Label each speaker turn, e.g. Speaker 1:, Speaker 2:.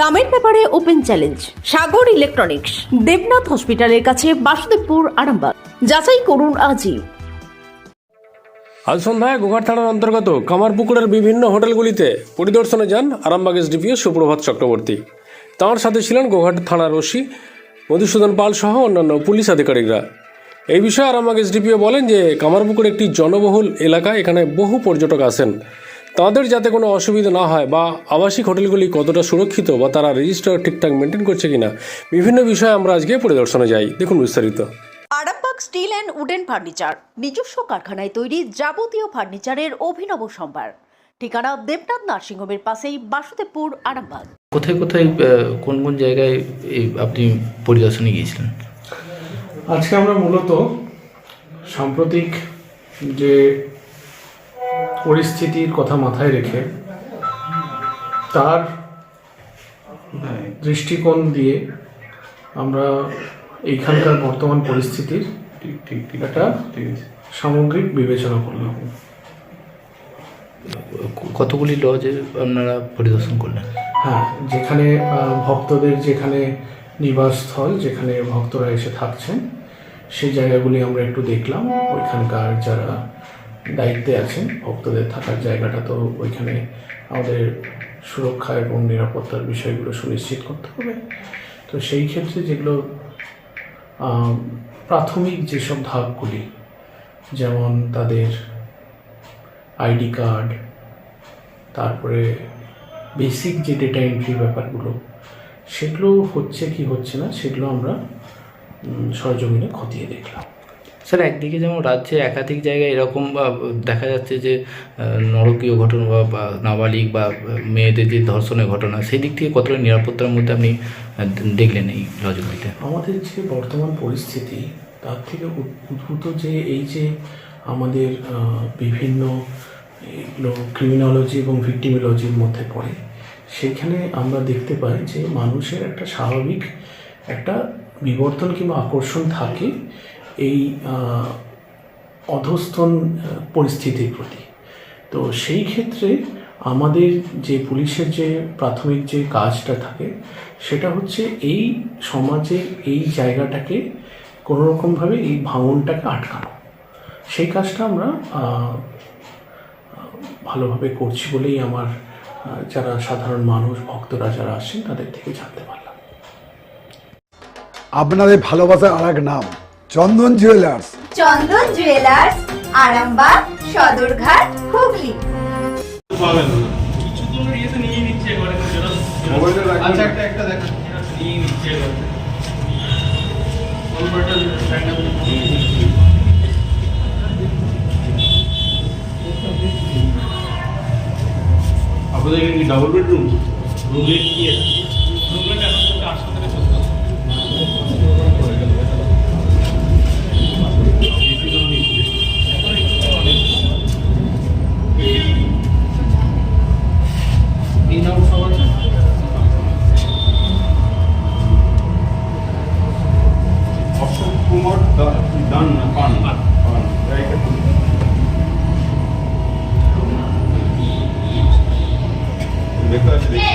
Speaker 1: দামের ব্যাপারে open challenge, Sagar electronics, Debnath হসপিটালের কাছে বাসুদেবপুর, আরামবাগ। যাচাই করুন আজই।
Speaker 2: আজ সন্ধ্যায় গোঘাট থানার অন্তর্গত কামারপুকুরের বিভিন্ন হোটেলগুলিতে পরিদর্শনে যান আরামবাগ এসডিপিও সুপ্রভাত চক্রবর্তী। তাঁর সাথে ছিলেন গোঘাট থানার ওসি মধুসূদন পাল সহ অন্যান্য পুলিশ আধিকারিকরা। এই বিষয়ে আরামবাগ এসডিপিও বলেন যে কামারপুকুর একটি জনবহুল এলাকা এখানে বহু পর্যটক আসেন। তাদের যাতে কোনো অসুবিধা না হয় বা আবাসিক হোটেলগুলি কতটা সুরক্ষিত বা তারা রেজিস্টার ঠিকঠাক মেনটেন করছে কিনা বিভিন্ন বিষয়ে আমরা আজকে পরিদর্শনে যাই। দেখুন বিস্তারিত।
Speaker 1: Arambagh steel and wooden furniture নিজস্ব কারখানায় তৈরি যাবতীয় ফার্নিচারের অভিনব সম্ভার। ঠিকানা দেবনাথ নার্সিংহোমের পাশেই বাসুদেবপুর আরামবাগ।
Speaker 3: কোথায় কোথায় কোন কোন জায়গায় এই আপনি পরিদর্শনে গিয়েছিলেন?
Speaker 4: আজকে আমরা মূলত সাম্প্রতিক যে পরিস্থিতির কথা মাথায় রেখে তার দৃষ্টিকোণ দিয়ে আমরা এইখানকার বর্তমান পরিস্থিতির একটা সামগ্রিক বিবেচনা করলাম।
Speaker 3: কতগুলি লজে আপনারা পরিদর্শন করলেন?
Speaker 4: হ্যাঁ যেখানে ভক্তদের যেখানে নিবাসস্থল যেখানে ভক্তরা এসে থাকছেন সেই জায়গাগুলি আমরা একটু দেখলাম। ওইখানকার যারা দায়িত্বে আছেন। ভক্তদের থাকার জায়গাটা তো ওইখানে আমাদের সুরক্ষা এবং নিরাপত্তার বিষয়গুলো সুনিশ্চিত করতে হবে। তো সেই ক্ষেত্রে যেগুলো প্রাথমিক যেসব ধাপগুলি, যেমন তাদের আইডি কার্ড, তারপরে বেসিক যে ডেটা এন্ট্রি ব্যাপারগুলো, সেগুলো হচ্ছে কি হচ্ছে না, সেগুলো আমরা সরজমিনে খতিয়ে দেখলাম।
Speaker 3: স্যার, একদিকে যেমন রাজ্যে একাধিক জায়গায় এরকম দেখা যাচ্ছে যে নরকীয় ঘটনা বা- নাবালিক বা মেয়েদের যে ধর্ষণের ঘটনা, সেই দিক থেকে কতটা নিরাপত্তার মধ্যে আপনি দেখলেন এই লজগুলিতে
Speaker 4: আমাদের যে বর্তমান পরিস্থিতি, তার থেকে উদ্ভূত যে এই যে আমাদের বিভিন্ন ক্রিমিনোলজি এবং ভিক্টিমোলজির মধ্যে পড়ে, সেখানে আমরা দেখতে পাই যে মানুষের একটা স্বাভাবিক একটা বিবর্তন কিংবা আকর্ষণ থাকে এই আহ, অধস্তন পরিস্থিতির প্রতি। তো সেই ক্ষেত্রে আমাদের যে পুলিশের যে প্রাথমিক যে কাজটা থাকে সেটা হচ্ছে এই সমাজে এই জায়গাটাকে কোনো রকমভাবে এই ভাঙনটাকে আটকানো। সেই কাজটা আমরা ভালোভাবে করছি বলেই আমার যারা সাধারণ মানুষ ভক্তরা যারা আসছেন তাদের থেকে জানতে পারলাম।
Speaker 5: আপনাদের ভালোবাসার আর এক নাম। Chandan jewellers
Speaker 6: Chandan jewellers Arambagh Sadarghat Hooghly.
Speaker 7: আপনাদের কি ডাবল বেডরুম রুম রেট কি আছে তিন আউট সব আছে অশোক কুমার দা- দান না পান পান জায়গা লেখা আছে দেখি